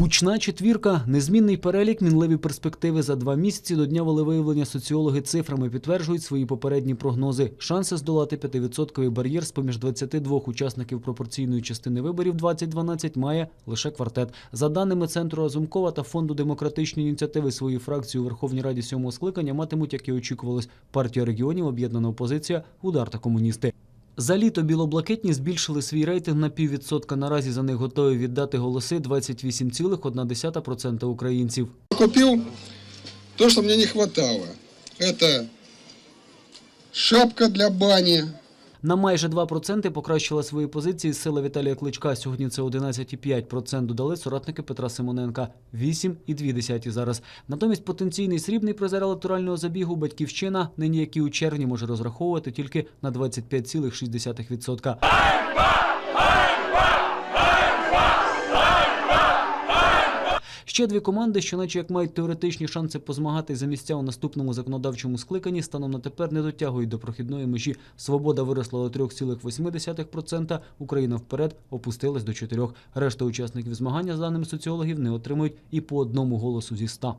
Бучна четвірка, незмінний перелік, мінливі перспективи за два місяці до дня волевиявлення соціологи цифрами підтверджують свої попередні прогнози. Шанси здолати 5% бар'єр з поміж 22 учасників пропорційної частини виборів 2012 має лише квартет. За даними центру Разумкова та фонду демократичної ініціативи свої фракції у Верховній Раді сьомого скликання матимуть, як і очікувалось, партія регіонів, об'єднана опозиція, удар та комуністи. За літо білоблакитні збільшили свій рейтинг на піввідсотка. Наразі за них готові віддати голоси 28,1% українців. Купив те, що мені не хватало. Це шапка для бани, На майже 2% покращила свої позиції сила Віталія Кличка. Сьогодні це 11,5% додали соратники Петра Симоненка. 8,2% зараз. Натомість потенційний срібний призер електорального забігу Батьківщина, нині як і у червні, може розраховувати тільки на 25,6%. Ще дві команди, що наче як мають теоретичні шанси позмагати за місця у наступному законодавчому скликанні, станом на тепер не дотягують до прохідної межі. Свобода виросла до 3,8%, Україна вперед опустилась до 4%. Решта учасників змагання, за даними соціологів, не отримують і по одному голосу зі 100.